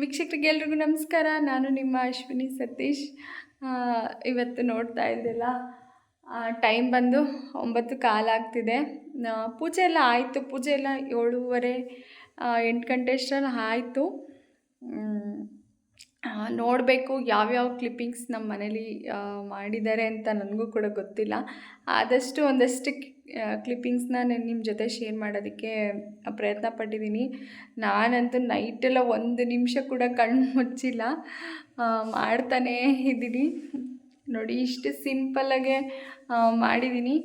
ವೀಕ್ಷಕರಿಗೆ ಎಲ್ರಿಗೂ ನಮಸ್ಕಾರ. ನಾನು ನಿಮ್ಮ ಅಶ್ವಿನಿ ಸತೀಶ್. ಇವತ್ತು ನೋಡ್ತಾ ಇದ್ದಿಲ್ಲ ಟೈಮ್ ಬಂದು ಒಂಬತ್ತು ಕಾಲಾಗ್ತಿದೆ ಪೂಜೆ ಎಲ್ಲ ಆಯಿತು. ಪೂಜೆ ಎಲ್ಲ ಏಳುವರೆ ಎಂಟು ಗಂಟೆ ಅಷ್ಟರಲ್ಲಿ ಆಯಿತು. ನೋಡಬೇಕು ಯಾವ್ಯಾವ ಕ್ಲಿಪ್ಪಿಂಗ್ಸ್ ನಮ್ಮ ಮನೇಲಿ ಮಾಡಿದ್ದಾರೆ ಅಂತ ನನಗೂ ಕೂಡ ಗೊತ್ತಿಲ್ಲ. ಆದಷ್ಟು ಒಂದಷ್ಟು ಕ್ಲಿಪ್ಪಿಂಗ್ಸ್ನ ನಾನು ನಿಮ್ಮ ಜೊತೆ ಶೇರ್ ಮಾಡೋದಕ್ಕೆ ಪ್ರಯತ್ನ ಪಟ್ಟಿದ್ದೀನಿ. ನಾನಂತೂ ನೈಟೆಲ್ಲ ಒಂದು ನಿಮಿಷ ಕೂಡ ಕಣ್ಣು ಮುಚ್ಚಿಲ್ಲ. ಮಾಡ್ತಾನೇ ಇದ್ದೀನಿ. ನೋಡಿ, ಇಷ್ಟು ಸಿಂಪಲ್ಲಾಗೆ ಮಾಡಿದ್ದೀನಿ.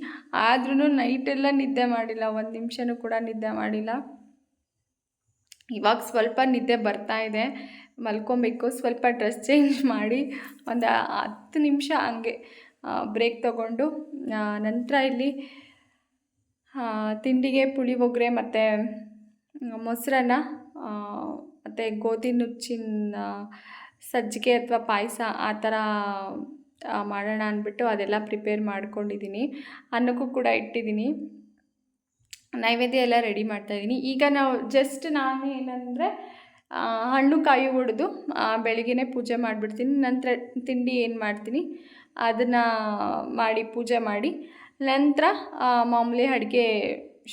ಆದ್ರೂ ನೈಟೆಲ್ಲ ನಿದ್ದೆ ಮಾಡಿಲ್ಲ. ಒಂದು ನಿಮಿಷನೂ ಕೂಡ ನಿದ್ದೆ ಮಾಡಿಲ್ಲ. ಇವಾಗ ಸ್ವಲ್ಪ ನಿದ್ದೆ ಬರ್ತಾ ಇದೆ. ಮಲ್ಕೊಬೇಕು. ಸ್ವಲ್ಪ ಡ್ರೆಸ್ ಚೇಂಜ್ ಮಾಡಿ ಒಂದು ಹತ್ತು ನಿಮಿಷ ಹಂಗೆ ಬ್ರೇಕ್ ತಗೊಂಡು ನಂತರ ಇಲ್ಲಿ ತಿಂಡಿಗೆ ಪುಳಿಯೋಗರೆ ಮತ್ತು ಮೊಸರನ್ನ ಮತ್ತು ಗೋಧಿ ನುಚ್ಚಿನ ಸಜ್ಜಿಗೆ ಅಥವಾ ಪಾಯಸ ಆ ಥರ ಮಾಡೋಣ ಅಂದ್ಬಿಟ್ಟು ಅದೆಲ್ಲ ಪ್ರಿಪೇರ್ ಮಾಡ್ಕೊಂಡಿದ್ದೀನಿ. ಅನ್ನಕ್ಕೂ ಕೂಡ ಇಟ್ಟಿದ್ದೀನಿ. ನೈವೇದ್ಯ ಎಲ್ಲ ರೆಡಿ ಮಾಡ್ತಾಯಿದ್ದೀನಿ ಈಗ ನಾವು ಜಸ್ಟ್ ನಾನು ಏನಂದರೆ ಹಣ್ಣು ಕಾಯಿ ಹೊಡೆದು ಬೆಳಿಗ್ಗೆ ಪೂಜೆ ಮಾಡಿಬಿಡ್ತೀನಿ. ನಂತರ ತಿಂಡಿ ಏನು ಮಾಡ್ತೀನಿ? ಅದನ್ನು ಮಾಡಿ ಪೂಜೆ ಮಾಡಿ ನಂತರ ಮಾಮೂಲಿ ಅಡುಗೆ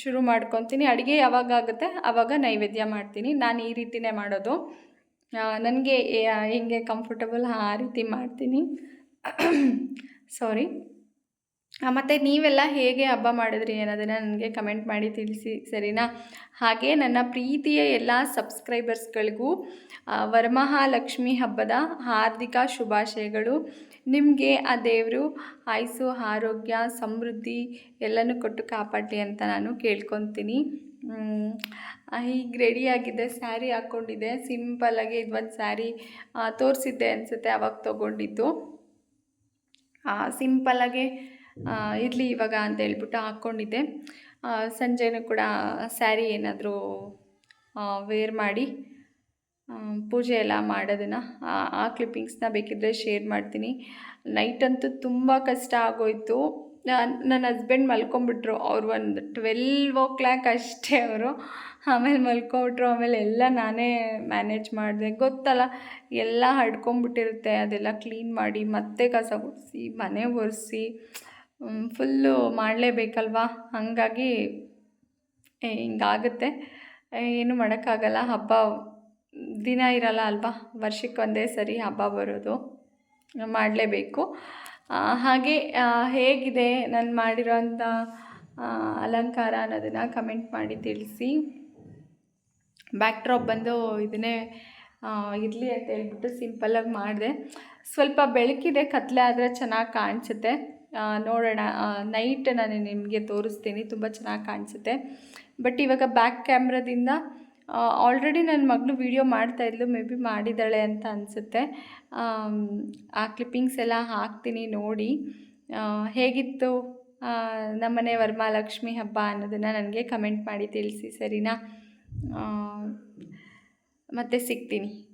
ಶುರು ಮಾಡ್ಕೊತೀನಿ. ಅಡುಗೆ ಯಾವಾಗ ಆಗುತ್ತೆ ಆವಾಗ ನೈವೇದ್ಯ ಮಾಡ್ತೀನಿ. ನಾನು ಈ ರೀತಿನೇ ಮಾಡೋದು. ನನಗೆ ಹೆಂಗೆ ಕಂಫರ್ಟಬಲ್ ಆ ರೀತಿ ಮಾಡ್ತೀನಿ. ಸಾರಿ ಮತ್ತು ನೀವೆಲ್ಲ ಹೇಗೆ ಹಬ್ಬ ಮಾಡಿದ್ರಿ ಅನ್ನೋದನ್ನು ನನಗೆ ಕಮೆಂಟ್ ಮಾಡಿ ತಿಳಿಸಿ, ಸರಿನಾ? ಹಾಗೆ ನನ್ನ ಪ್ರೀತಿಯ ಎಲ್ಲ ಸಬ್ಸ್ಕ್ರೈಬರ್ಸ್ಗಳಿಗೂ ವರಮಹಾಲಕ್ಷ್ಮಿ ಹಬ್ಬದ ಹಾರ್ದಿಕ ಶುಭಾಶಯಗಳು. ನಿಮಗೆ ಆ ದೇವರು ಆಯುಸು ಆರೋಗ್ಯ, ಸಮೃದ್ಧಿ ಎಲ್ಲನೂ ಕೊಟ್ಟು ಕಾಪಾಡಲಿ ಅಂತ ನಾನು ಕೇಳ್ಕೊತೀನಿ. ಈಗ ರೆಡಿಯಾಗಿದೆ ಸ್ಯಾರಿ ಹಾಕ್ಕೊಂಡಿದ್ದೆ. ಸಿಂಪಲ್ಲಾಗಿ ಇದೊಂದು ಸ್ಯಾರಿ ತೋರಿಸಿದ್ದೆ ಅನಿಸುತ್ತೆ, ಅವಾಗ ತೊಗೊಂಡಿದ್ದು. ಸಿಂಪಲ್ಲಾಗೆ ಇರಲಿ ಇವಾಗ ಅಂತ ಹೇಳ್ಬಿಟ್ಟು ಹಾಕ್ಕೊಂಡಿದ್ದೆ. ಸಂಜೆನೂ ಕೂಡ ಸ್ಯಾರಿ ಏನಾದರೂ ವೇರ್ ಮಾಡಿ ಪೂಜೆ ಎಲ್ಲ ಮಾಡೋದನ್ನು, ಆ- ಕ್ಲಿಪ್ಪಿಂಗ್ಸ್ನ ಬೇಕಿದ್ದರೆ ಶೇರ್ ಮಾಡ್ತೀನಿ. ನೈಟ್ ಅಂತೂ ತುಂಬ ಕಷ್ಟ ಆಗೋಯ್ತು. ನಾನ್- ನನ್ನ ಹಸ್ಬೆಂಡ್ ಮಲ್ಕೊಂಬಿಟ್ರು, ಅವ್ರು ಒಂದು ಟ್ವೆಲ್ವ್ ಓ ಕ್ಲಾಕ್ ಅಷ್ಟೇ ಅವರು. ಆಮೇಲೆ ಮಲ್ಕೊಬಿಟ್ರು, ಆಮೇಲೆ ಎಲ್ಲ ನಾನೇ ಮ್ಯಾನೇಜ್ ಮಾಡಿದೆ. ಗೊತ್ತಲ್ಲ, ಎಲ್ಲ ಹಡ್ಕೊಂಬಿಟ್ಟಿರುತ್ತೆ, ಅದೆಲ್ಲ ಕ್ಲೀನ್ ಮಾಡಿ ಮತ್ತೆ ಕಸ ಗುಡಿಸಿ, ಮನೆ ಒರೆಸಿ ಫುಲ್ಲು ಮಾಡಲೇಬೇಕಲ್ವಾ? ಹಾಗಾಗಿ ಹಿಂಗಾಗುತ್ತೆ. ಏನು ಮಾಡೋಕ್ಕಾಗಲ್ಲ. ಹಬ್ಬ ದಿನ ಇರಲ್ಲ ಅಲ್ವಾ? ವರ್ಷಕ್ಕೆ ಒಂದೇ ಸರಿ ಹಬ್ಬ ಬರೋದು. ಮಾಡಲೇಬೇಕು. ಹಾಗೆ ಹೇಗಿದೆ ನಾನು ಮಾಡಿರೋಂಥ ಅಲಂಕಾರ ಅನ್ನೋದನ್ನು ಕಮೆಂಟ್ ಮಾಡಿ ತಿಳಿಸಿ. ಬ್ಯಾಕ್ ಡ್ರಾಪ್ ಬಂದು ಇದನ್ನೇ ಇರಲಿ ಅಂತ ಹೇಳ್ಬಿಟ್ಟು ಸಿಂಪಲ್ಲಾಗಿ ಮಾಡಿದೆ. ಸ್ವಲ್ಪ ಬೆಳಕಿದೆ, ಕತ್ಲೆ ಆದರೆ ಚೆನ್ನಾಗಿ ಕಾಣಿಸುತ್ತೆ. ನೋಡೋಣ ನೈಟ್ ನಾನು ನಿಮಗೆ ತೋರಿಸ್ತೀನಿ, ತುಂಬ ಚೆನ್ನಾಗಿ ಕಾಣಿಸುತ್ತೆ. ಬಟ್ ಇವಾಗ ಬ್ಯಾಕ್ ಕ್ಯಾಮ್ರಾದಿಂದ ಆಲ್ರೆಡಿ ನನ್ನ ಮಗಳು ವೀಡಿಯೋ ಮಾಡ್ತಾಯಿದ್ಲು ಮೇ ಬಿ ಮಾಡಿದ್ದಾಳೆ ಅಂತ ಅನಿಸುತ್ತೆ. ಆ ಕ್ಲಿಪ್ಪಿಂಗ್ಸ್ ಎಲ್ಲ ಹಾಕ್ತೀನಿ ನೋಡಿ. ಹೇಗಿತ್ತು? ನಮ್ಮನೆ ವರಮಹಾಲಕ್ಷ್ಮಿ ಹಬ್ಬ ಅನ್ನೋದನ್ನು ನನಗೆ ಕಮೆಂಟ್ ಮಾಡಿ ತಿಳಿಸಿ, ಸರಿನಾ? ಮತ್ತೆ ಸಿಗ್ತೀನಿ.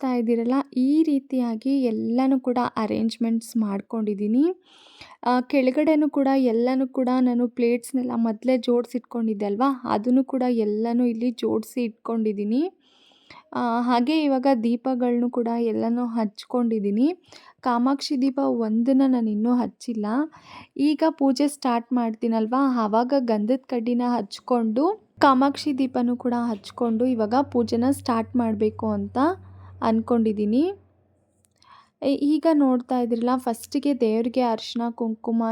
ನೋಡ್ತಾ ಇದ್ದೀರಲ್ಲ, ಈ ರೀತಿಯಾಗಿ ಎಲ್ಲನೂ ಕೂಡ ಅರೇಂಜ್ಮೆಂಟ್ಸ್ ಮಾಡ್ಕೊಂಡಿದ್ದೀನಿ. ಕೆಳಗಡೆ ಕೆಳಗಡೆನೂ ಕೂಡ ಎಲ್ಲನೂ ಕೂಡ ನಾನು ಪ್ಲೇಟ್ಸ್ನೆಲ್ಲ ಮೊದಲೇ ಜೋಡಿಸಿಟ್ಕೊಂಡಿದ್ದೆ ಅಲ್ವಾ? ಅದನ್ನು ಕೂಡ ಎಲ್ಲನೂ ಇಲ್ಲಿ ಜೋಡಿಸಿ ಇಟ್ಕೊಂಡಿದ್ದೀನಿ. ಹಾಗೆ ಇವಾಗ ದೀಪಗಳನ್ನೂ ಕೂಡ ಎಲ್ಲನೂ ಹಚ್ಕೊಂಡಿದ್ದೀನಿ. ಕಾಮಾಕ್ಷಿ ದೀಪ ಒಂದನ್ನು ನಾನು ಇನ್ನೂ ಹಚ್ಚಿಲ್ಲ. ಈಗ ಪೂಜೆ ಸ್ಟಾರ್ಟ್ ಮಾಡ್ತೀನಲ್ವಾ? ಆವಾಗ ಗಂಧದ ಕಡ್ಡಿನ ಹಚ್ಕೊಂಡು, ಕಾಮಾಕ್ಷಿ ದೀಪನೂ ಕೂಡ ಹಚ್ಕೊಂಡು ಇವಾಗ ಪೂಜೆನ ಸ್ಟಾರ್ಟ್ ಮಾಡಬೇಕು ಅಂತ ಅಂದ್ಕೊಂಡಿದ್ದೀನಿ ಈಗ ನೋಡ್ತಾ ಇದ್ರಲ್ಲ, ಫಸ್ಟಿಗೆ ದೇವರಿಗೆ ಅರಿಶಿನ, ಕುಂಕುಮ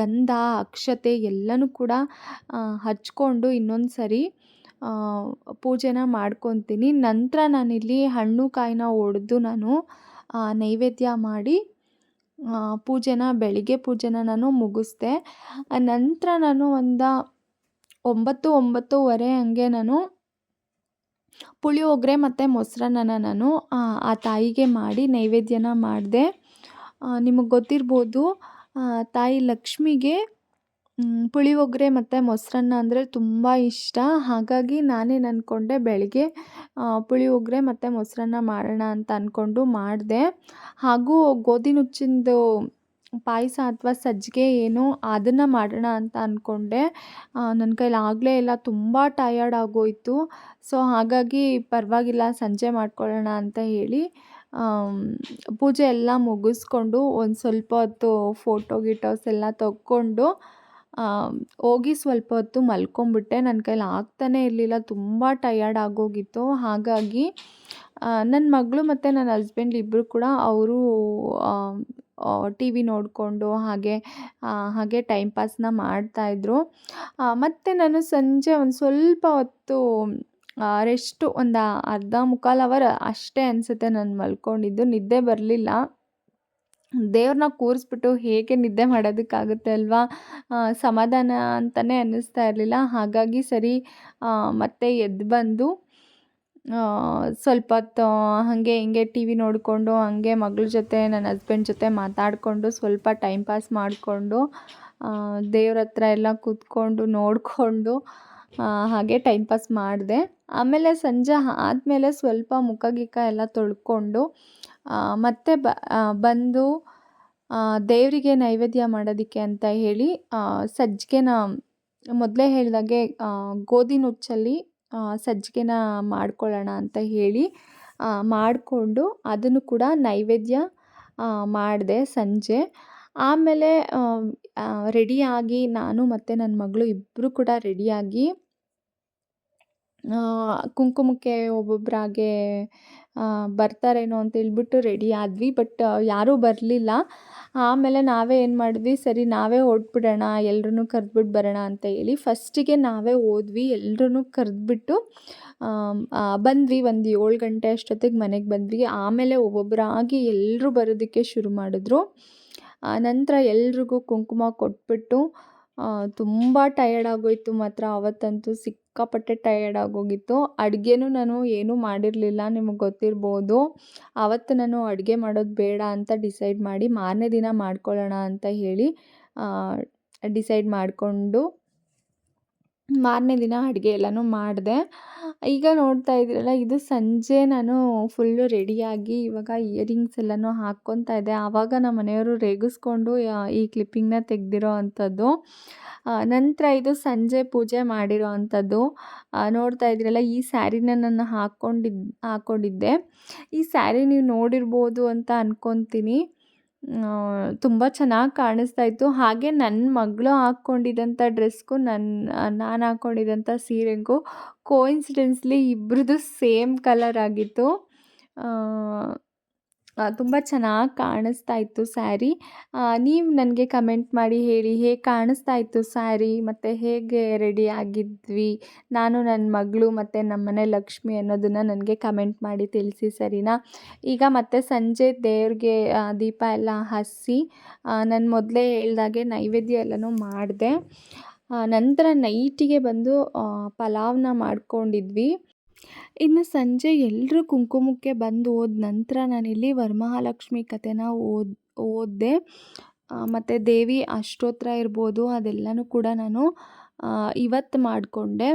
ಗಂಧ, ಅಕ್ಷತೆ ಎಲ್ಲನೂ ಕೂಡ ಹಚ್ಕೊಂಡು ಇನ್ನೊಂದು ಸರಿ ಪೂಜೆನ ಮಾಡ್ಕೊತೀನಿ. ನಂತರ ನಾನಿಲ್ಲಿ ಹಣ್ಣು ಕಾಯಿನ ಒಡೆದು ನಾನು ನೈವೇದ್ಯ ಮಾಡಿ ಪೂಜೆನ, ಬೆಳಿಗ್ಗೆ ಪೂಜೆನ ನಾನು ಮುಗಿಸ್ದೆ. ನಂತರ ನಾನು ಒಂದು ಒಂಬತ್ತು, ಒಂಬತ್ತುವರೆ ಹಂಗೆ ನಾನು ಪುಳಿಯೋಗರೆ ಮತ್ತು ಮೊಸರನ್ನ ನಾನು ಆ, ತಾಯಿಗೆ ಮಾಡಿ ನೈವೇದ್ಯನ ಮಾಡಿದೆ. ನಿಮಗೆ ಗೊತ್ತಿರ್ಬೋದು ತಾಯಿ ಲಕ್ಷ್ಮಿಗೆ ಪುಳಿಯೋಗರೆ ಮತ್ತು ಮೊಸರನ್ನ ಅಂದರೆ ತುಂಬ ಇಷ್ಟ. ಹಾಗಾಗಿ ನಾನೇನು ಅಂದ್ಕೊಂಡೆ ಬೆಳಗ್ಗೆ ಪುಳಿಯೋಗರೆ ಮತ್ತು ಮೊಸರನ್ನ ಮಾಡೋಣ ಅಂತ ಅಂದ್ಕೊಂಡು ಮಾಡಿದೆ. ಹಾಗೂ ಗೋಧಿ ನುಚ್ಚಿಂದು ಪಾಯಸ ಅಥವಾ ಸಜ್ಜಿಗೆ ಏನು ಅದನ್ನು ಮಾಡೋಣ ಅಂತ ಅಂದ್ಕೊಂಡೆ ನನ್ನ ಕೈಲಿ ಆಗಲೇ ಇಲ್ಲ ತುಂಬ ಟಯರ್ಡ್ ಆಗೋಯಿತು. ಸೊ ಹಾಗಾಗಿ ಪರವಾಗಿಲ್ಲ, ಸಂಜೆ ಮಾಡ್ಕೊಳ್ಳೋಣ ಅಂತ ಹೇಳಿ ಪೂಜೆ ಎಲ್ಲ ಮುಗಿಸ್ಕೊಂಡು ಒಂದು ಸ್ವಲ್ಪ ಹೊತ್ತು ಫೋಟೋ ಗಿಟೋಸ್ ಎಲ್ಲ ತಗೊಂಡು ಹೋಗಿ ಸ್ವಲ್ಪ ಹೊತ್ತು ಮಲ್ಕೊಂಬಿಟ್ಟೆ. ನನ್ನ ಕೈಲಿ ಆಗ್ತಾನೇ ಇರಲಿಲ್ಲ, ತುಂಬ ಟಯರ್ಡ್ ಆಗೋಗಿತ್ತು. ಹಾಗಾಗಿ ನನ್ನ ಮಗಳು ಮತ್ತು ನನ್ನ ಹಸ್ಬೆಂಡ್ ಇಬ್ಬರು ಕೂಡ ಅವರು ಟಿ ವಿ ನೋಡಿಕೊಂಡು ಹಾಗೆ ಹಾಗೆ ಟೈಮ್ ಪಾಸ್ನ ಮಾಡ್ತಾಯಿದ್ರು ಮತ್ತು ನಾನು ಸಂಜೆ ಒಂದು ಸ್ವಲ್ಪ ಹೊತ್ತು ರೆಸ್ಟು ಒಂದು ಅರ್ಧ ಮುಕ್ಕಾಲು ಅವರ್ ಅಷ್ಟೇ ಅನಿಸುತ್ತೆ ನಾನು ಮಲ್ಕೊಂಡಿದ್ದು. ನಿದ್ದೆ ಬರಲಿಲ್ಲ. ದೇವ್ರನ್ನ ಕೂರಿಸ್ಬಿಟ್ಟು ಹೇಗೆ ನಿದ್ದೆ ಮಾಡೋದಕ್ಕಾಗುತ್ತೆ ಅಲ್ವಾ? ಸಮಾಧಾನ ಅಂತಲೇ ಅನ್ನಿಸ್ತಾ ಇರಲಿಲ್ಲ. ಹಾಗಾಗಿ ಸರಿ ಮತ್ತೆ ಎದ್ದು ಬಂದು ಸ್ವಲ್ಪ ಹೊತ್ತು ಹಾಗೆ ಹಿಂಗೆ ಟಿ ವಿ ನೋಡಿಕೊಂಡು, ಹಾಗೆ ಮಗಳ ಜೊತೆ, ನನ್ನ ಹಸ್ಬೆಂಡ್ ಜೊತೆ ಮಾತಾಡಿಕೊಂಡು, ಸ್ವಲ್ಪ ಟೈಮ್ ಪಾಸ್ ಮಾಡಿಕೊಂಡು ದೇವ್ರ ಹತ್ರ ಎಲ್ಲ ಕೂತ್ಕೊಂಡು, ನೋಡಿಕೊಂಡು ಹಾಗೆ ಟೈಮ್ ಪಾಸ್ ಮಾಡಿದೆ. ಆಮೇಲೆ ಸಂಜೆ ಆದಮೇಲೆ ಸ್ವಲ್ಪ ಮುಖ ಗಿಕ್ಕ ಎಲ್ಲ ತೊಳ್ಕೊಂಡು ಮತ್ತೆ ಬ ಬಂದು ದೇವರಿಗೆ ನೈವೇದ್ಯ ಮಾಡೋದಕ್ಕೆ ಅಂತ ಹೇಳಿ ಸಜ್ಜಿಗೆನ ಮೊದಲೇ ಹೇಳಿದಾಗೆ ಗೋಧಿ ನುಚ್ಚಲ್ಲಿ ಸಜ್ಜಿಗೆನ ಮಾಡ್ಕೊಳ್ಳೋಣ ಅಂತ ಹೇಳಿ ಮಾಡಿಕೊಂಡು ಅದನ್ನು ಕೂಡ ನೈವೇದ್ಯ ಮಾಡಿದೆ ಸಂಜೆ. ಆಮೇಲೆ ರೆಡಿಯಾಗಿ ನಾನು ಮತ್ತು ನನ್ನ ಮಗಳು ಇಬ್ಬರು ಕೂಡ ರೆಡಿಯಾಗಿ ಕುಂಕುಮಕ್ಕೆ ಒಬ್ಬೊಬ್ಬರಾಗೆ ಬರ್ತಾರೇನೋ ಅಂತ ಹೇಳ್ಬಿಟ್ಟು ರೆಡಿ ಆದ್ವಿ ಬಟ್ ಯಾರೂ ಬರಲಿಲ್ಲ. ಆಮೇಲೆ ನಾವೇ ಏನು ಮಾಡಿದ್ವಿ, ಸರಿ ನಾವೇ ಹೊರಟ್ಬಿಡೋಣ ಎಲ್ಲರೂ ಕರೆದ್ಬಿಟ್ಟು ಬರೋಣ ಅಂತ ಹೇಳಿ ಫಸ್ಟಿಗೆ ನಾವೇ ಹೋದ್ವಿ ಎಲ್ರೂ ಕರೆದ್ಬಿಟ್ಟು ಬಂದ್ವಿ ಒಂದು ಏಳು ಗಂಟೆ ಅಷ್ಟೊತ್ತಿಗೆ ಮನೆಗೆ ಬಂದ್ವಿ. ಆಮೇಲೆ ಒಬ್ಬೊಬ್ಬರಾಗಿ ಎಲ್ಲರೂ ಬರೋದಕ್ಕೆ ಶುರು ಮಾಡಿದ್ರು. ನಂತರ ಎಲ್ರಿಗೂ ಕುಂಕುಮ ಕೊಟ್ಬಿಟ್ಟು ತುಂಬ ಟಯರ್ಡ್ ಆಗೋಯಿತು ಮಾತ್ರ. ಆವತ್ತಂತೂ ಸಿಕ್ಕಾಪಟ್ಟೆ ಟಯರ್ಡ್ ಆಗೋಗಿತ್ತು. ಅಡುಗೆನೂ ನಾನು ಏನೂ ಮಾಡಿರಲಿಲ್ಲ, ನಿಮಗೆ ಗೊತ್ತಿರ್ಬೋದು. ಆವತ್ತು ನಾನು ಅಡುಗೆ ಮಾಡೋದು ಬೇಡ ಅಂತ ಡಿಸೈಡ್ ಮಾಡಿ ಮಾರನೇ ದಿನ ಮಾಡ್ಕೊಳ್ಳೋಣ ಅಂತ ಹೇಳಿ ಡಿಸೈಡ್ ಮಾಡಿಕೊಂಡು ಮಾರನೇ ದಿನ ಅಡುಗೆ ಎಲ್ಲನೂ ಮಾಡಿದೆ. ಈಗ ನೋಡ್ತಾ ಇದ್ದೀರಲ್ಲ, ಇದು ಸಂಜೆ ನಾನು ಫುಲ್ಲು ರೆಡಿಯಾಗಿ ಇವಾಗ ಇಯರಿಂಗ್ಸ್ ಎಲ್ಲನೂ ಹಾಕ್ಕೊತಾ ಇದ್ದೆ. ಆವಾಗ ನಮ್ಮ ಮನೆಯವರು ರೇಗಿಸ್ಕೊಂಡು ಈ ಕ್ಲಿಪ್ಪಿಂಗ್ನ ತೆಗೆದಿರೋ ಅಂಥದ್ದು. ನಂತರ ಇದು ಸಂಜೆ ಪೂಜೆ ಮಾಡಿರೋ ಅಂಥದ್ದು. ನೋಡ್ತಾ ಇದ್ದೀರಲ್ಲ, ಈ ಸ್ಯಾರಿನ ನಾನು ಹಾಕ್ಕೊಂಡಿದ್ದು ಹಾಕ್ಕೊಂಡಿದ್ದೆ ಈ ಸ್ಯಾರಿ ನೀವು ನೋಡಿರ್ಬೋದು ಅಂತ ಅನ್ಕೊತೀನಿ. ತುಂಬ ಚೆನ್ನಾಗಿ ಕಾಣಿಸ್ತಾ ಇತ್ತು. ಹಾಗೆ ನನ್ನ ಮಗಳು ಹಾಕ್ಕೊಂಡಿದ್ದಂಥ ಡ್ರೆಸ್ಗೂ ನನ್ನ ನಾನು ಹಾಕ್ಕೊಂಡಿದ್ದಂಥ ಸೀರೆಗೂ ಕೋಇನ್ಸಿಡೆನ್ಸ್ಲಿ ಇಬ್ರದ್ದು ಸೇಮ್ ಕಲರ್ ಆಗಿತ್ತು. ತುಂಬ ಚೆನ್ನಾಗಿ ಕಾಣಿಸ್ತಾ ಇತ್ತು ಸ್ಯಾರಿ. ನೀವು ನನಗೆ ಕಮೆಂಟ್ ಮಾಡಿ ಹೇಳಿ, ಹೇಗೆ ಕಾಣಿಸ್ತಾ ಇತ್ತು ಸ್ಯಾರಿ? ಮತ್ತು ಹೇಗೆ ರೆಡಿ ಆಗಿದ್ವಿ? ನಾನು ನನ್ನ ಮಗಳು ಮತ್ತು ನಮ್ಮನೆ ಲಕ್ಷ್ಮಿ ಅನ್ನೋದನ್ನು ನನಗೆ ಕಮೆಂಟ್ ಮಾಡಿ ತಿಳಿಸಿ ಸರಿನಾ? ಈಗ ಮತ್ತೆ ಸಂಜೆ ದೇವ್ರಿಗೆ ದೀಪ ಎಲ್ಲ ಹಸಿ ನಾನು ಮೊದಲೇ ಹೇಳ್ದಾಗೆ ನೈವೇದ್ಯ ಎಲ್ಲನೂ ಮಾಡಿದೆ. ನಂತರ ನೈಟಿಗೆ ಬಂದು ಪಲಾವ್ನ ಮಾಡ್ಕೊಂಡಿದ್ವಿ. ಇನ್ನು ಸಂಜೆ ಎಲ್ಲರೂ ಕುಂಕುಮಕ್ಕೆ ಬಂದು ಹೋದ ನಂತರ ನಾನಿಲ್ಲಿ ವರಮಹಾಲಕ್ಷ್ಮಿ ಕಥೆನ ಓದ್, ಓದಿದೆ. ಮತ್ತು ದೇವಿ ಅಷ್ಟೋತ್ರ ಇರ್ಬೋದು ಅದೆಲ್ಲನೂ ಕೂಡ ನಾನು ಇವತ್ತು ಮಾಡಿಕೊಂಡೆ.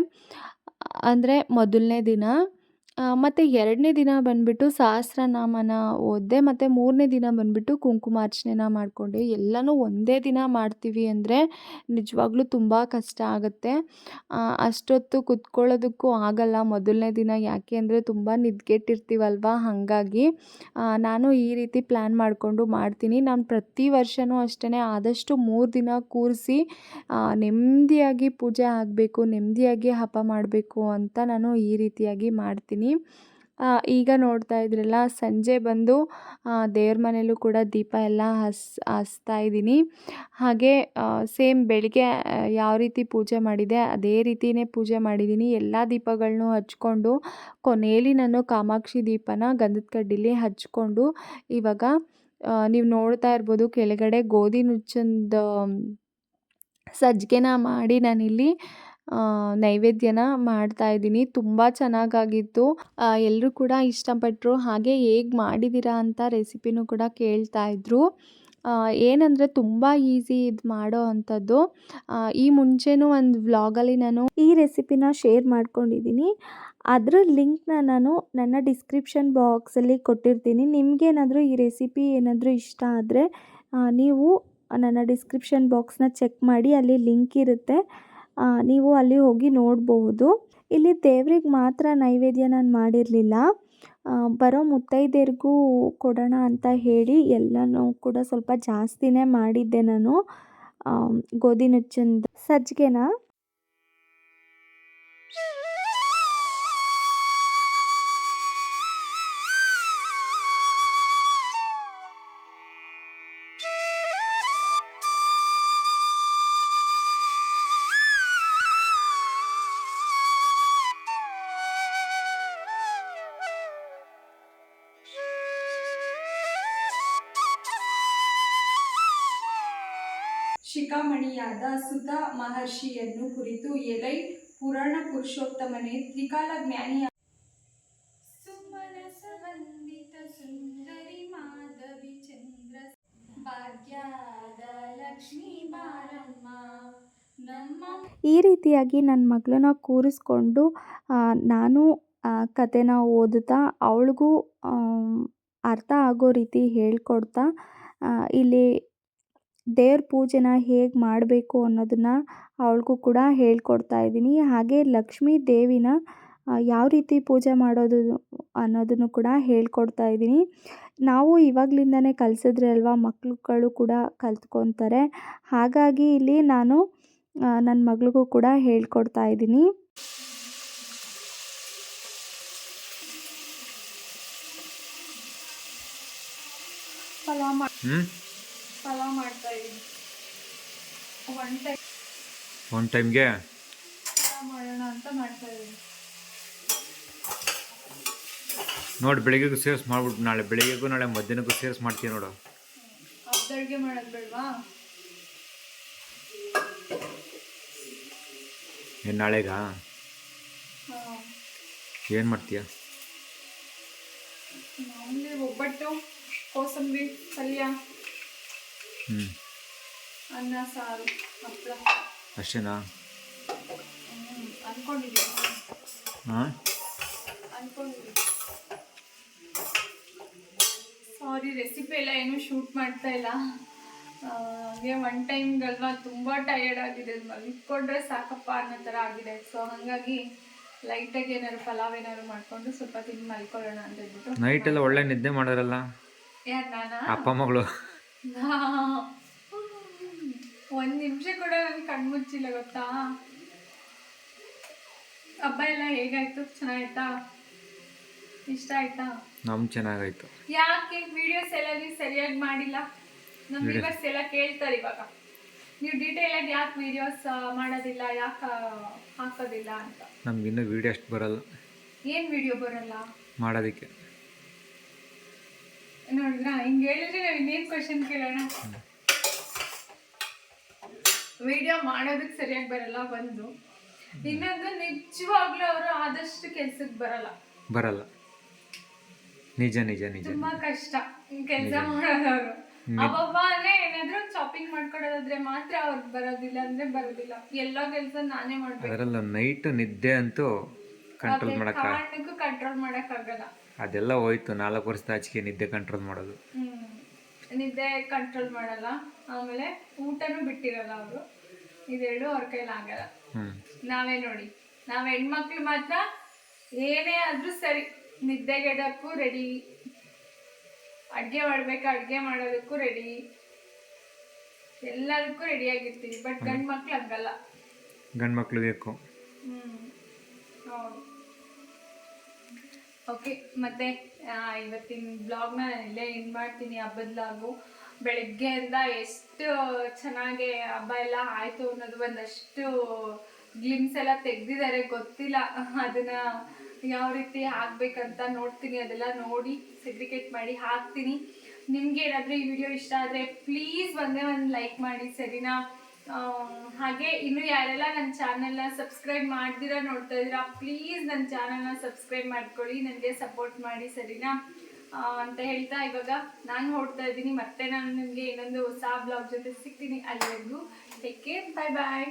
ಅಂದರೆ ಮೊದಲನೇ ದಿನ ಮತ್ತು ಎರಡನೇ ದಿನ ಬಂದುಬಿಟ್ಟು ಸಹಸ್ರನಾಮನ ಓದಿದೆ, ಮತ್ತು ಮೂರನೇ ದಿನ ಬಂದುಬಿಟ್ಟು ಕುಂಕುಮಾರ್ಚನೆನ ಮಾಡಿಕೊಂಡೆ. ಎಲ್ಲನೂ ಒಂದೇ ದಿನ ಮಾಡ್ತೀವಿ ಅಂದರೆ ನಿಜವಾಗ್ಲೂ ತುಂಬ ಕಷ್ಟ ಆಗುತ್ತೆ. ಅಷ್ಟೊತ್ತು ಕುತ್ಕೊಳ್ಳೋದಕ್ಕೂ ಆಗಲ್ಲ. ಮೊದಲನೇ ದಿನ ಯಾಕೆ ಅಂದರೆ ತುಂಬ ನಿದ್ಗೆಟ್ಟಿರ್ತೀವಲ್ವ? ಹಾಗಾಗಿ ನಾನು ಈ ರೀತಿ ಪ್ಲ್ಯಾನ್ ಮಾಡಿಕೊಂಡು ಮಾಡ್ತೀನಿ. ನಾನು ಪ್ರತಿ ವರ್ಷವೂ ಅಷ್ಟೇ ಆದಷ್ಟು ಮೂರು ದಿನ ಕೂರಿಸಿ ನೆಮ್ಮದಿಯಾಗಿ ಪೂಜೆ ಆಗಬೇಕು ನೆಮ್ಮದಿಯಾಗಿ ಹಬ್ಬ ಮಾಡಬೇಕು ಅಂತ ನಾನು ಈ ರೀತಿಯಾಗಿ ಮಾಡ್ತೀನಿ. ಈಗ ನೋಡ್ತಾ ಇದ್ರಲ್ಲ, ಸಂಜೆ ಬಂದು ದೇವ್ರ ಮನೇಲೂ ಕೂಡ ದೀಪ ಎಲ್ಲ ಹಸ್ ಹಚ್ತಾ ಇದ್ದೀನಿ. ಹಾಗೆ ಸೇಮ್ ಬೆಳಗ್ಗೆ ಯಾವ ರೀತಿ ಪೂಜೆ ಮಾಡಿದೆ, ಅದೇ ರೀತಿಯೇ ಪೂಜೆ ಮಾಡಿದ್ದೀನಿ. ಎಲ್ಲ ದೀಪಗಳನ್ನೂ ಹಚ್ಕೊಂಡು, ಕೊನೆಯಲ್ಲಿ ನಾನು ಕಾಮಾಕ್ಷಿ ದೀಪನ ಗಂಧದ ಕಡ್ಡಿಲಿ ಹಚ್ಕೊಂಡು, ಇವಾಗ ನೀವು ನೋಡ್ತಾ ಇರ್ಬೋದು, ಕೆಳಗಡೆ ಗೋಧಿ ನುಚ್ಚಂದು ಸಜ್ಜಿಗೆನ ಮಾಡಿ ನಾನಿಲ್ಲಿ ನೈವೇದ್ಯನ ಮಾಡ್ತಾ ಇದ್ದೀನಿ. ತುಂಬ ಚೆನ್ನಾಗಾಗಿತ್ತು. ಎಲ್ಲರೂ ಕೂಡ ಇಷ್ಟಪಟ್ಟರು ಹಾಗೆ ಹೇಗೆ ಮಾಡಿದ್ದೀರಾ ಅಂತ ರೆಸಿಪಿನೂ ಕೂಡ ಕೇಳ್ತಾ ಇದ್ದರು ಏನಂದರೆ ತುಂಬ ಈಸಿ ಇದು ಮಾಡೋ ಅಂಥದ್ದು. ಈ ಮುಂಚೆನೂ ಒಂದು ವ್ಲಾಗಲ್ಲಿ ನಾನು ಈ ರೆಸಿಪಿನ ಶೇರ್ ಮಾಡ್ಕೊಂಡಿದ್ದೀನಿ. ಅದರ ಲಿಂಕ್ನ ನಾನು ನನ್ನ ಡಿಸ್ಕ್ರಿಪ್ಷನ್ ಬಾಕ್ಸಲ್ಲಿ ಕೊಟ್ಟಿರ್ತೀನಿ. ನಿಮಗೇನಾದರೂ ಈ ರೆಸಿಪಿ ಏನಾದರೂ ಇಷ್ಟ ಆದರೆ ನೀವು ನನ್ನ ಡಿಸ್ಕ್ರಿಪ್ಷನ್ ಬಾಕ್ಸ್ನ ಚೆಕ್ ಮಾಡಿ, ಅಲ್ಲಿ ಲಿಂಕ್ ಇರುತ್ತೆ. ನೀವು ಅಲ್ಲಿ ಹೋಗಿ ನೋಡಬಹುದು ಇಲ್ಲಿ ದೇವ್ರಿಗೆ ಮಾತ್ರ ನೈವೇದ್ಯ ನಾನು ಮಾಡಿರಲಿಲ್ಲ. ಬರೋ ಮುತ್ತೈದೆಯರಿಗೂ ಕೊಡೋಣ ಅಂತ ಹೇಳಿ ಎಲ್ಲನೂ ಕೂಡ ಸ್ವಲ್ಪ ಜಾಸ್ತಿನೇ ಮಾಡಿದ್ದೆ ನಾನು. ಗೋಧಿ ನುಚ್ಚಿಂದು ಸಜ್ಜಿಗೆನ? ಶಿಖಾಮಣಿಯಾದ ಸುತ ಮಹರ್ಷಿಯನ್ನು ಕುರಿತು ಎಲೈ ಪುರಾಣ ಪುರುಷೋತ್ತಮನೇ ತ್ರಿಕಾಲ ಜ್ಞಾನಿಯ ಸುಮನಸ ವಂದಿತ ಸುಂದರಿ ಮಾಧವಿ ಚಂದ್ರ ಭಾಗ್ಯದ ಲಕ್ಷ್ಮೀ ಬಾರಮ್ಮ ನಮ್ಮ ಈ ರೀತಿಯಾಗಿ ನನ್ನ ಮಗಳನ್ನ ಕೂರಿಸ್ಕೊಂಡು ನಾನು ಕತೆನ ಓದುತ್ತಾ ಅವಳಿಗೂ ಅರ್ಥ ಆಗೋ ರೀತಿ ಹೇಳ್ಕೊಡ್ತಾ ಇಲ್ಲಿ ದೇವ್ರ ಪೂಜೆನ ಹೇಗೆ ಮಾಡಬೇಕು ಅನ್ನೋದನ್ನು ಅವಳಿಗೂ ಕೂಡ ಹೇಳ್ಕೊಡ್ತಾ ಇದ್ದೀನಿ. ಹಾಗೆ ಲಕ್ಷ್ಮೀ ದೇವಿನ ಯಾವ ರೀತಿ ಪೂಜೆ ಮಾಡೋದು ಅನ್ನೋದನ್ನು ಕೂಡ ಹೇಳ್ಕೊಡ್ತಾ ಇದ್ದೀನಿ. ನಾವು ಇವಾಗಲಿಂದನೇ ಕಲಿಸಿದ್ರೆ ಅಲ್ವಾ ಮಕ್ಕಳುಗಳು ಕೂಡ ಕಲ್ತ್ಕೊತಾರೆ. ಹಾಗಾಗಿ ಇಲ್ಲಿ ನಾನು ನನ್ನ ಮಗಳಿಗೂ ಕೂಡ ಹೇಳ್ಕೊಡ್ತಾ ಇದ್ದೀನಿ. ಪಲಾವ್ ಪಲಾವ್ ಮಾಡ್ತಾ ಇದ್ದೀನಿ. ಒನ್ ಟೈಮ್ ಒನ್ ಟೈಮ್ಗೆ ಪಲಾವ್ ಮಾಡೋಣ ಅಂತ ಮಾಡ್ತಾ ಇದ್ದೀನಿ. ನೋಡಿ ಬೆಳಿಗ್ಗೆಗೂ ಸೇರ್ಸ್ ಮಾಡ್ಬಿಟ್ಟು ನಾಳೆ ಬೆಳಿಗ್ಗೆಗೂ ನಾಳೆ ಮಧ್ಯಾಹ್ನಕ್ಕೂ ಸೇರ್ಸ್ ಮಾಡ್ತೀನಿ ನೋಡು. ಹಬ್ಬದಡ್ಗೆ ಮಾಡೋದು ಬೇಡವಾ? ಏನು ನಾಳೆಗಾ? ಏನು ಮಾಡ್ತೀಯ? ಮಾಮೂಲಿ ಒಬ್ಬಟ್ಟು ಕೋಸಂಬರಿ ಪಲ್ಯ. ಅನ್ನ ಸಾರು ಹಪ್ಪಳ ಅಷ್ಟೇನಾ? ಹ್ಞೂ ಅಂದ್ಕೊಂಡಿದ್ದೀನಿ ಹಾಂ? ಅಂದ್ಕೊಂಡಿದ್ದೀನಿ ಸಾರಿ ರೆಸಿಪಿ ಎಲ್ಲ ಏನೂ ಶೂಟ್ ಮಾಡ್ತಾ ಇಲ್ಲ. ಹಾಗೆ ಒನ್ ಟೈಮ್ಗಲ್ವಾ ತುಂಬ ಟಯರ್ಡ್ ಆಗಿದೆ ಮಲ್ಕೊಂಡ್ರೆ ಸಾಕಪ್ಪ ಅನ್ನೋ ಥರ ಆಗಿದೆ. ಸೊ ಹಾಗಾಗಿ ಲೈಟಾಗಿ ಏನಾದ್ರು ಪಲಾವ್ ಏನಾದ್ರು ಮಾಡಿಕೊಂಡು ಸ್ವಲ್ಪ ತಿಂದು ಮಲ್ಕೊಳ್ಳೋಣ ಅಂತ ಹೇಳ್ಬಿಟ್ಟು ನೈಟೆಲ್ಲ ಒಳ್ಳೆ ನಿದ್ದೆ ಮಾಡೋರಲ್ಲ. ಯಾರು ನಾ ಅಪ್ಪ ಮಗಳು. ಒಂದು ನಿಮಿಷ ಕೂಡ ನನ್ ಕಣ್ಮುಚ್ಚಿಲ್ಲ ಗೊತ್ತಾ? ಹಬ್ಬ ಎಲ್ಲ ಹೇಗಾಯ್ತು? ಚೆನ್ನಾಗಾಯ್ತಾ ಇಷ್ಟ ಆಯ್ತಾ? ನಮ್ ಚೆನ್ನಾಗಾಯ್ತು. ಯಾಕೆ? ವಿಡಿಯೋಸ್ ಎಲ್ಲ ನೀವು ಸರಿಯಾಗಿ ಮಾಡಿಲ್ಲ? ನಮ್ಮ ವಿವರ್ಸ್ ವ್ಯೂವರ್ಸ್ ಎಲ್ಲ ಕೇಳ್ತಾರೆ ಇವಾಗ. ನೀವು ಡೀಟೇಲ್ ಆಗಿ ಯಾಕೆ ವಿಡಿಯೋಸ್ ಮಾಡೋದಿಲ್ಲ ಯಾಕೆ ಹಾಕೋದಿಲ್ಲ ಅಂತ? ನಮ್ಗಿನ್ನೂ ವಿಡಿಯೋ ಅಷ್ಟು ಬರಲ್ಲ. ಏನ್ ವಿಡಿಯೋ ಬರಲ್ಲ? ಮಾಡೋದಕ್ಕೆ. ನೋಡಿದ್ರಾ ಹಿಂಗೆ ಹೇಳಿದ್ರೆ ನಾವು ಇನ್ನೇನು ಕ್ವಶನ್ ಕೇಳೋಣ? ವಿಡಿಯೋ ಮಾಡೋದಕ್ಕೆ ಸರಿಯಾಗಿ ಬರಲ್ಲ ಒಂದು ಇನ್ನೊಂದು ನಿಜವಾಗ್ಲೂ ಅವರು ಆದಷ್ಟು ಕೆಲ್ಸಕ್ಕೆ ಬರಲ್ಲ. ಬರಲ್ಲ. ನಿಜ ನಿಜ ನಿಜ ತುಂಬಾ ಕಷ್ಟ. ಕೆಲಸ ಮಾಡೋದವ್ರು. ಅಬ್ಬಬ್ಬ ಅಂದ್ರೆ ಏನಾದ್ರು ಶಾಪಿಂಗ್ ಮಾಡ್ಕೊಡೋದಾದ್ರೆ ಮಾತ್ರ ಅವ್ರಿಗೆ ಬರೋದಿಲ್ಲ ಅಂದ್ರೆ ಬರೋದಿಲ್ಲ. ಎಲ್ಲ ಕೆಲಸ ನಾನೇ ಮಾಡ್ಬೇಕು. ಅದರಲ್ಲ ನೈಟ್ ನಿದ್ದೆ ಅಂತೂ ಕಂಟ್ರೋಲ್ ಮಾಡಕ್ಕೆ ಕಾರಣಕ್ಕೂ ಕಂಟ್ರೋಲ್ ಮಾಡೋಕ್ಕಾಗಲ್ಲ ಅದೆಲ್ಲ ಹೋಯ್ತು. ನಾಲ್ಕು ವರ್ಷದ ಆಚೆಗೆ ನಿದ್ದೆ ಕಂಟ್ರೋಲ್ ಮಾಡೋದು. ನಿದ್ದೆ ಕಂಟ್ರೋಲ್ ಮಾಡಲ್ಲ. ಆಮೇಲೆ ಊಟನೂ ಬಿಟ್ಟಿರಲ್ಲ ಅವರು. ಇದೆರಡು ಅವ್ರ ಕೈಲಿ ಆಗಲ್ಲ. ನಾವೇ ನೋಡಿ. ನಾವ್ ಹೆಣ್ಮಕ್ಳು ಮಾತ್ರ ಏನೇ ಆದ್ರೂ ಸರಿ. ನಿದ್ದೆಗೆಡಕ್ಕೂ ರೆಡಿ ಅಡ್ಗೆ ಮಾಡ್ಬೇಕು ಅಡ್ಗೆ ಮಾಡೋದಕ್ಕೂ ರೆಡಿ ಎಲ್ಲದಕ್ಕೂ ರೆಡಿ ಆಗಿರ್ತೀವಿ. ಬಟ್ ಗಂಡ್ ಮಕ್ಳು ಹಂಗಲ್ಲ. ಗಂಡು ಮಕ್ಳು ಬೇಕು. ಹ್ಮ್. ಹೌದು. ಓಕೆ ಮತ್ತೆ ಇವತ್ತಿನ ಬ್ಲಾಗ್ನ ಇಲ್ಲೇ ಎಂಡ್ ಮಾಡ್ತೀನಿ, ಹಬ್ಬದ ಬ್ಲಾಗು ಬೆಳಗ್ಗೆಯಿಂದ ಎಷ್ಟು ಚೆನ್ನಾಗಿ ಹಬ್ಬ ಎಲ್ಲ ಆಯಿತು ಅನ್ನೋದು ಒಂದಷ್ಟು ಗ್ಲಿಮ್ಸ್ ಎಲ್ಲ ತೆಗ್ದಿದ್ದಾರೆ, ಗೊತ್ತಿಲ್ಲ. ಅದನ್ನ ಯಾವ ರೀತಿ ಹಾಕ್ಬೇಕಂತ ನೋಡ್ತೀನಿ, ಅದೆಲ್ಲ ನೋಡಿ ಸೆಗ್ರಿಗೇಟ್ ಮಾಡಿ ಹಾಕ್ತೀನಿ. ನಿಮ್ಗೆ ಏನಾದ್ರೂ ಈ ವಿಡಿಯೋ ಇಷ್ಟ ಆದರೆ ಪ್ಲೀಸ್ ಒಂದೇ ಒಂದು ಲೈಕ್ ಮಾಡಿ, ಸರಿನಾ? ಹಾಗೆ ಇನ್ನು ಯಾರೆಲ್ಲ ನನ್ನ ಚಾನೆಲ್ನ ಸಬ್ಸ್ಕ್ರೈಬ್ ಮಾಡ್ದಿರ, ನೋಡ್ತಾ ಇದ್ದೀರಾ ಪ್ಲೀಸ್ ನನ್ನ ಚಾನೆಲ್ನ ಸಬ್ಸ್ಕ್ರೈಬ್ ಮಾಡ್ಕೊಳ್ಳಿ, ನನಗೆ ಸಪೋರ್ಟ್ ಮಾಡಿ, ಸರಿನಾ? ಅಂತ ಹೇಳ್ತಾ ಇವಾಗ ನಾನು ಹೊಡ್ತಾ ಇದ್ದೀನಿ, ಮತ್ತೆ ನಾನು ನಿಮಗೆ ಇನ್ನೊಂದು ಹೊಸ ಬ್ಲಾಗ್ ಜೊತೆ ಸಿಗ್ತೀನಿ ಅಲ್ಲಿವರೆಗೂ. ಟೇಕ್ ಕೇರ್ ಬಾಯ್ ಬಾಯ್